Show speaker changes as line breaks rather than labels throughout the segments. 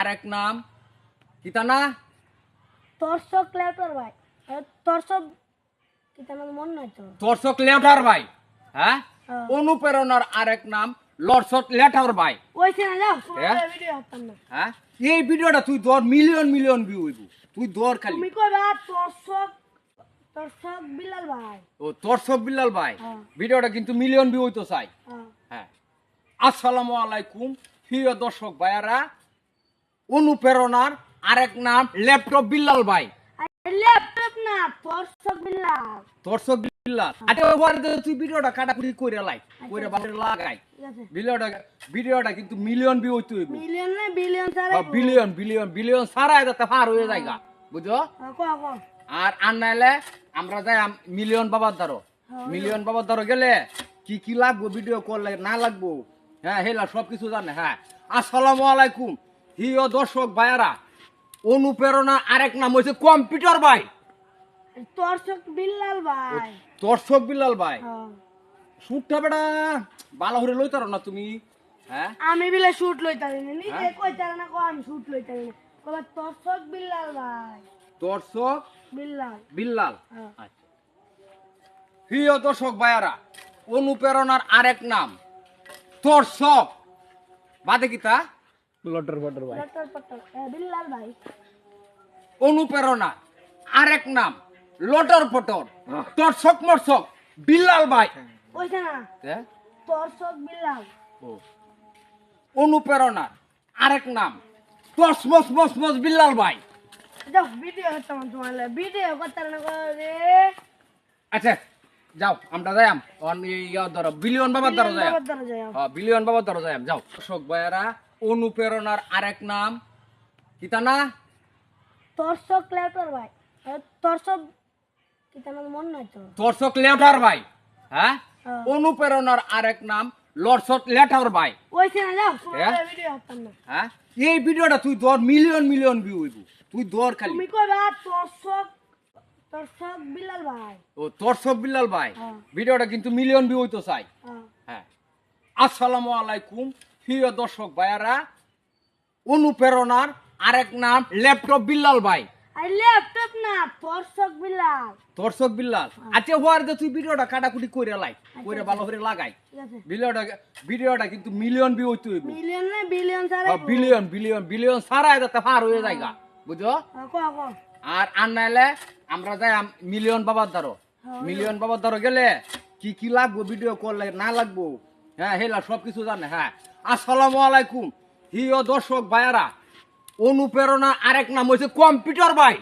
আরেক নাম। কিতা না
তোরসব লেটার ভাই। তোরসব কি তোমার মন নাই তো।
দর্শক লেটার ভাই হ্যাঁ। অনুপ্রেরণার আরেক নাম লর্ডসট লেটার ভাই।
ওইছে না যাও
হ্যাঁ?
ভিডিও হতাম না।
হ্যাঁ? এই ভিডিওটা তুই ধর মিলিয়ন মিলিয়ন ভিউ হইব। তুই ধর খালি।
তুমি কইবা তোরসব তোরসব বিলাল ভাই।
ও দর্শক বিল্লাল ভাই।
হ্যাঁ।
ভিডিওটা কিন্তু মিলিয়ন ভিউ হইতো চাই।
হ্যাঁ।
হ্যাঁ। আসসালামু আলাইকুম প্রিয় দর্শক ভাইয়ারা। অনুপ্রেরণার আরেক নাম ল্যাপটপ বিল্লাল ভাই।
ল্যাপটপ না তোরসব বিলাল
দর্শক বিল্লাল। আচ্ছা ওবার তুই ভিডিওটা কাটাকুটি করে লাই লাগাই। ভিডিওটা ভিডিওটা কিন্তু মিলিয়ন ভিউ হইতে হইব।
মিলিয়ন না বিলিয়ন
বিলিয়ন বিলিয়ন বিলিয়ন সারা যাতে পার হয়ে যায়গা বুঝো
কো কো।
আর আর নাইলে আমরা যাই মিলিয়ন বাবার
হ্যাঁ।
মিলিয়ন বাবার দ্বারো গেলে কি কি লাগবো ভিডিও করলে না লাগবো? হ্যাঁ হেলা সব কিছু জানে হ্যাঁ। আসসালামু আলাইকুম। হিও দর্শক ভাইয়ারা অনুপ্রেরণা আরেক নাম হয়েছে কম্পিউটার ভাই।
তোরসব বিলাল ভাই।
দর্শক বিল্লাল ভাই।
হ্যাঁ।
সুটটা বেটা ভালো করে লইতারো না তুমি? হ্যাঁ?
আমি বিলে শুট লইতারি না নিজে
হ্যাঁ?
কইতারে না কো আমি শুট লইতারি না কইবা তোরসব বিলাল ভাই।
দর্শক
বিল্লাল।
বিল্লাল।
হ্যাঁ।
আচ্ছা। প্রিয় দর্শক ভাইয়ারা অনুপ্রেরণার আরেক নাম দর্শক। বাদে কিতা
লটর ফটর ভাই।
ডক্টর পটল এ বিল্লাল ভাই।
অনুপ্রেরণা আরেক নাম লটর পটর দর্শক মর্শক বিল্লাল ভাই।
না।
হ্যাঁ?
তোরসব বিল্লাল।
ও। অনুপ্রেরণার আরেক নাম তসমস মসমস বিল্লাল ভাই।
যাও ভিডিও হতাম তোমার ভিডিও করতে না করে
আচ্ছা যাও আমরা যাইম ধরো বিলিয়ন বাবার দ্বারা যাই
যাও
হ্যাঁ বিলিয়ন বাবার দ্বারা যাইম যাও। দর্শক ভাইয়ারা অনুপ্রেরণার আরেক নাম। কিতা না?
তোরসব লেটার ভাই। তোরসব কি তোমার মন নাই তো?
দর্শক লেটার ভাই হ্যাঁ?
হ্যাঁ।
অনুপ্রেরণার আরেক নাম লর্ডসট লেটার ভাই।
ওইছে না যাও।
হ্যাঁ? হ্যাঁ? এই ভিডিওটা তুই ধর মিলিয়ন মিলিয়ন ভিউ হইব। তুই ধর খালি।
তুমি কইবা তোরসব তোরসব বিল্লাল ভাই।
ও দর্শক বিল্লাল ভাই।
হ্যাঁ।
ভিডিওটা কিন্তু মিলিয়ন ভিউ হইতো চাই।
হ্যাঁ।
আসসালামু আলাইকুম। প্রিয় দর্শক ভাইয়ারা অনুপ্রেরণার আরেক নাম ল্যাপটপ বিল্লাল ভাই।
ল্যাপটপ না তোরসব বিল্লাল।
দর্শক বিল্লাল আচ্ছা হওয়ার যে তুই ভিডিওটা কাটাকুটি করে লাই করে ভালো করে লাগাই। ভিডিওটা ভিডিওটা কিন্তু মিলিয়ন ভিউ হইতে হইব।
মিলিয়ন না billion sir
billion billion billion সারা যাতে পার হয়ে যায়গা বুঝো
কো
আর আর নাইলে আমরা যাই মিলিয়ন বাবার দ্বারো
হ্যাঁ।
মিলিয়ন বাবার দ্বারো গেলে কি কি লাগবো ভিডিও করলে না লাগবো? হ্যাঁ হেলা সব কিছু জানে হ্যাঁ। আসসালামু আলাইকুম। হিও দর্শক ভাইয়ারা অনুপ্রেরণা আরেক নাম হয়েছে কম্পিউটার ভাই।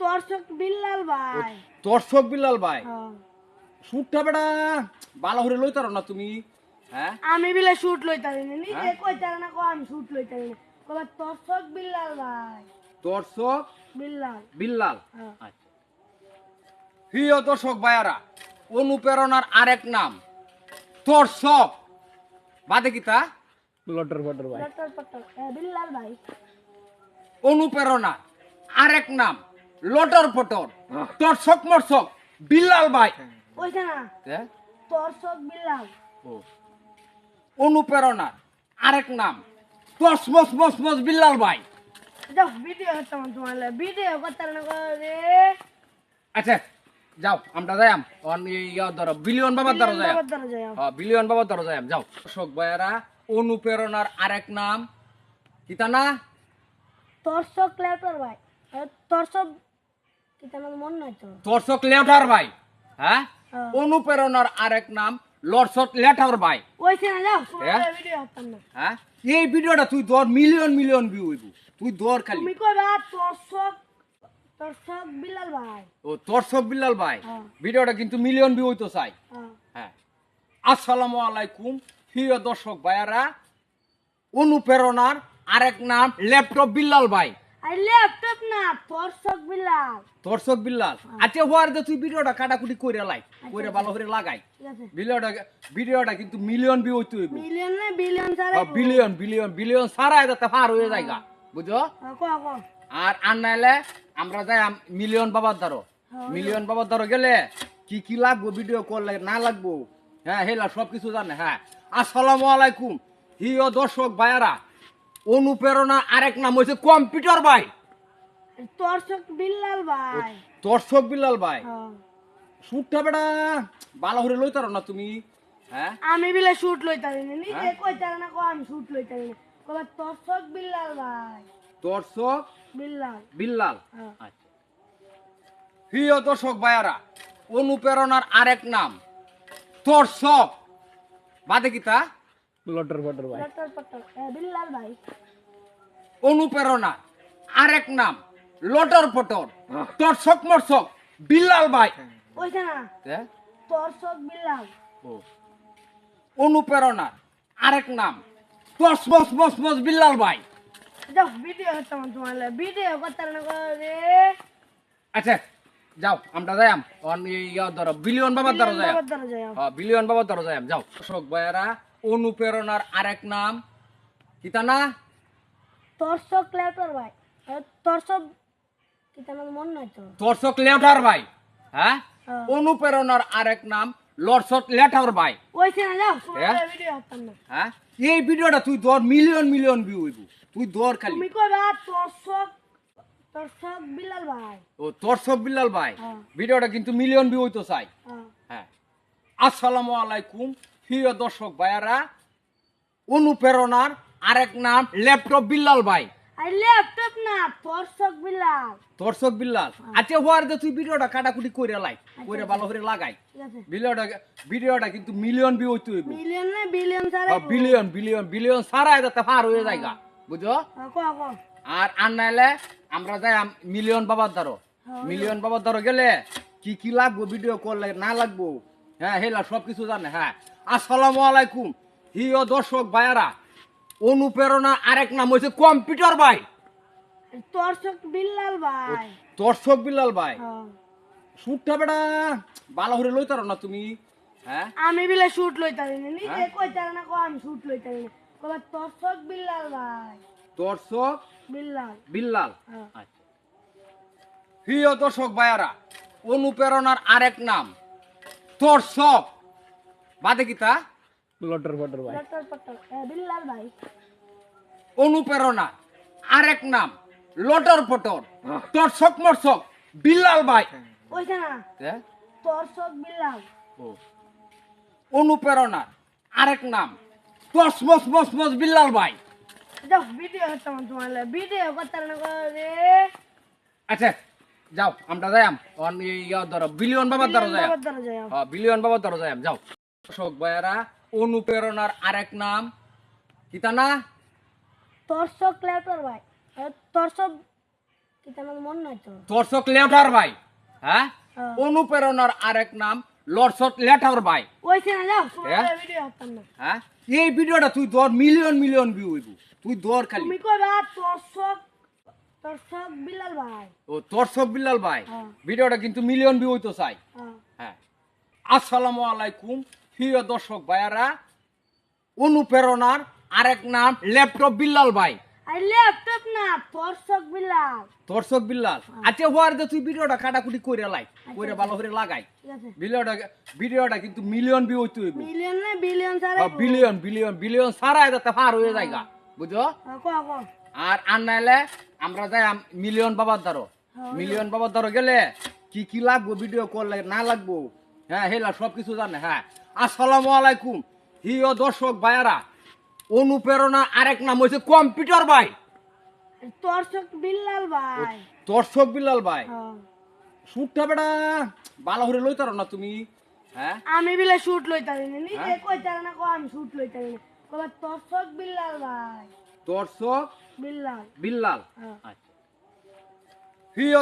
তোরসব বিল্লাল ভাই।
দর্শক বিল্লাল ভাই।
হ্যাঁ।
সুটটা বেটা ভালো করে লইতারো না তুমি? হ্যাঁ?
আমি বিলে শুট লইতারি না নিজে
হ্যাঁ?
কইতারে না কো আমি শুট লইতারি না। কইবা তোরসব বিল্লাল ভাই।
দর্শক
বিল্লাল।
বিল্লাল।
হ্যাঁ।
আচ্ছা। প্রিয় দর্শক ভাইয়ারা অনুপ্রেরণার আরেক নাম দর্শক। বাদে কিতা
লটর ফটর ভাই।
ডক্টর পটল এ বিল্লাল ভাই।
অনুপ্রেরণা। আরেক নাম লটর পটর দর্শক মর্শক বিল্লাল ভাই।
ওইছে না? তোরসব বিল্লাল।
ও। অনুপ্রেরণা। আরেক নাম তসমস মসমস বিল্লাল ভাই।
ভিডিও হতাম তোমার ভিডিও করতে না করে।
আচ্ছা যাও আমরা যাইম ধরো বিলিয়ন বাবার দ্বারা যাই হ্যাঁ বিলিয়ন বাবার দ্বারা যাইম যাও। দর্শক ভাইয়ারা অনুপ্রেরণার আরেক নাম। কিতা না?
ভাই। কি মন নাই তো।
দর্শক লেটার ভাই হ্যাঁ?
হ্যাঁ।
অনুপ্রেরণার আরেক নাম লর্ডসট লেটার ভাই।
ওইছে না যাও।
হ্যাঁ?
ভিডিও না।
হ্যাঁ? এই ভিডিওটা তুই ধর মিলিয়ন মিলিয়ন ভিউ হইব। তুই ধর খালি।
তুমি কইবা তোরসব তোরসব বিল্লাল ভাই।
ও দর্শক বিল্লাল ভাই?
হ্যাঁ।
ভিডিওটা কিন্তু মিলিয়ন ভিউ হইতো চাই।
হ্যাঁ।
হ্যাঁ। আসসালামু আলাইকুম প্রিয় দর্শক ভাইয়ারা। অনুপ্রেরণার আরেক নাম ল্যাপটপ বিল্লাল ভাই।
ল্যাপটপ না তোরসব বিল্লাল
দর্শক বিল্লাল আচ্ছা হওয়ার যে তুই ভিডিওটা কাটাকুটি করে লাই। করে ভালো করে লাগাই। ভিডিওটা ভিডিওটা কিন্তু মিলিয়ন ভিউ হইতে
মিলিয়ন না billion sir
billion billion billion সারা যাতে পার হয়ে যায়গা বুঝো
কো কো
আর আর নাইলে আমরা যাই মিলিয়ন বাবার দ্বারো
হ্যাঁ।
মিলিয়ন বাবার দ্বারো গেলে কি কি লাগবো ভিডিও করলে না লাগবো? হ্যাঁ হেলা সব কিছু জানে হ্যাঁ। আসসালামু আলাইকুম। হিও দর্শক ভাইয়ারা অনুপ্রেরণা আরেক নাম হয়েছে কম্পিউটার ভাই।
দর্শক বিল্লাল ভাই।
দর্শক বিল্লাল ভাই।
হ্যাঁ।
শুটটা বেটা ভালো করে লইতার না তুমি? হ্যাঁ?
আমি বিলে শুট লইতারি না নিজে
হ্যাঁ?
কইতারে না কো আমি শুট লইতারি না। কবে দর্শক বিল্লাল ভাই।
দর্শক
বিল্লাল।
বিল্লাল।
হ্যাঁ।
আচ্ছা। প্রিয় দর্শক ভাইয়ারা অনুপ্রেরণার আরেক নাম দর্শক। বাদে কিতা
লটর ভাই।
বিল্লাল ভাই।
অনুপ্রেরণা আরেক নাম লটর পটর। দর্শক মর্শক বিল্লাল ভাই।
ওইছে না
হ্যাঁ?
দর্শক বিল্লাল।
ও। অনুপ্রেরণা আরেক নাম দশ মস মস মস বিল্লাল ভাই।
যাও ভিডিও করতাম তোমার ভিডিও করতারে না কো
আচ্ছা যাও আমরা যাইম অন ইয়া ধরো বিলিয়ন বাবার ধরো যাই হ্যাঁ বিলিয়ন বাবার ধরো যাইম যাও। দর্শক ভাইয়ারা অনুপ্রেরণার আরেক নাম। কিতা না
ভাই। মন নাই তো।
হ্যাঁ?
হ্যাঁ।
অনুপ্রেরণার আরেক নাম লেটার ভাই
ওইছে না যাও
হ্যাঁ?
ভিডিও করতাম না।
হ্যাঁ? এই ভিডিওটা তুই মিলিয়ন মিলিয়ন ভিউ হইব। তুই খালি।
তুমি কইবা দর্শক দর্শক বিল্লাল ভাই।
ও দর্শক ভাই।
হ্যাঁ।
ভিডিওটা কিন্তু মিলিয়ন ভিউ হইতো চাই।
হ্যাঁ।
হ্যাঁ। আসসালামু আলাইকুম প্রিয় দর্শক ভাইয়ারা। অনুপ্রেরণার আরেক নাম ল্যাপটপ বিল্লাল ভাই।
আই ল্যাপটপ না বিল্লাল
আচ্ছা তুই ভিডিওটা কাটাকুটি লাই। ভালো করে লাগাই। ভিডিওটা ভিডিওটা কিন্তু মিলিয়ন ভিউ হইতে হইব।
মিলিয়ন না বিলিয়ন
বিলিয়ন বিলিয়ন বিলিয়ন সারা যাতে পার হয়ে যায়গা বুঝো?
কো কো।
আর আর নাইলে আমরা যাই মিলিয়ন বাবার
হ্যাঁ।
মিলিয়ন বাবার দ্বারো গেলে কি কি লাগবো ভিডিও করলে? না লাগবো? হ্যাঁ হেলা সব কিছু জানে হ্যাঁ। আসসালামু আলাইকুম। হিও দর্শক ভাইয়ারা অনুপ্রেরণা আরেক নাম হয়েছে কম্পিউটার ভাই।
দর্শক বিল্লাল ভাই।
দর্শক বিল্লাল ভাই।
হ্যাঁ।
শুটটা বেটা ভালো করে লইতার না তুমি? হ্যাঁ?
আমি বিলে শুট লইতারি না নিজে
হ্যাঁ?
কইতারে না কো আমি শুট লইতারি না। কবে দর্শক বিল্লাল ভাই।
দর্শক
বিল্লাল।
বিল্লাল।
হ্যাঁ।
আচ্ছা। প্রিয় দর্শক ভাইয়ারা অনুপ্রেরণার আরেক নাম দর্শক। বাদে কিতা
লটর ফটর ভাই।
লটর পটর বিল্লাল ভাই।
অনুপ্রেরণা আরেক নাম লটর পটর। দর্শক মর্শক বিল্লাল ভাই।
না
হ্যাঁ?
বিল্লাল।
অনুপ্রেরণা আরেক নাম দশ মস মস মস বিল্লাল ভাই।
যাও ভিডিও করতাম তোমার ভিডিও করতারে না রে
আচ্ছা যাও আমরা যাইম অন ইয়া ধরো বিলিয়ন বাবার ধরো যাই হ্যাঁ বিলিয়ন বাবার ধরো যাইম যাও। দর্শক ভাইয়ারা অনুপ্রেরণার আরেক নাম। কিতা না
দর্শক লেটার ভাই। দর্শক কি মন নাই তো?
দর্শক লেটার ভাই হ্যাঁ। অনুপ্রেরণার আরেক নাম লেটার ভাই।
ওইছে না যাও
হ্যাঁ?
ভিডিও করতাম না।
হ্যাঁ? এই ভিডিওটা তুই ধর মিলিয়ন মিলিয়ন ভিউ হইব। তুই ধর খালি।
তুমি কইবা দর্শক দর্শক বিল্লাল ভাই।
ও দর্শক বিল্লাল ভাই।
হ্যাঁ।
ভিডিওটা কিন্তু মিলিয়ন ভিউ হইতো চাই।
হ্যাঁ।
হ্যাঁ। আসসালামু আলাইকুম। প্রিয় দর্শক ভাইয়ারা অনুপ্রেরণার আরেক নাম ল্যাপটপ বিল্লাল ভাই।
ল্যাপটপ না দর্শক বিল্লাল।
দর্শক বিল্লাল আচ্ছা হওয়ার যে তুই ভিডিওটা কাটাকুটি করে লাই করে ভালো করে লাগাই। ভিডিওটা ভিডিওটা কিন্তু মিলিয়ন ভিউ হইতে হইব।
মিলিয়ন না billion sir
billion billion billion সারা যাতে পার হয়ে যায়গা বুঝো
কো
আর আর নাইলে আমরা যাই মিলিয়ন বাবার দ্বারো
হ্যাঁ।
মিলিয়ন বাবার দ্বারো গেলে কি কি লাগবো ভিডিও করলে না লাগবো? হ্যাঁ হেলা সব কিছু জানে হ্যাঁ। আসসালামু আলাইকুম। হিও দর্শক ভাইয়ারা অনুপ্রেরণা আরেক নাম হয়েছে কম্পিউটার ভাই।
দর্শক বিল্লাল ভাই।
দর্শক বিল্লাল ভাই।
হ্যাঁ।
শুটটা বেটা ভালো করে লইতার না তুমি। হ্যাঁ?
আমি বিলে শুট লইতারি না নিজে
হ্যাঁ?
কইতারে না কো আমি শুট লইতারি না। কবে দর্শক বিল্লাল ভাই।
দর্শক
বিল্লাল।
বিল্লাল।
হ্যাঁ।
আচ্ছা। প্রিয়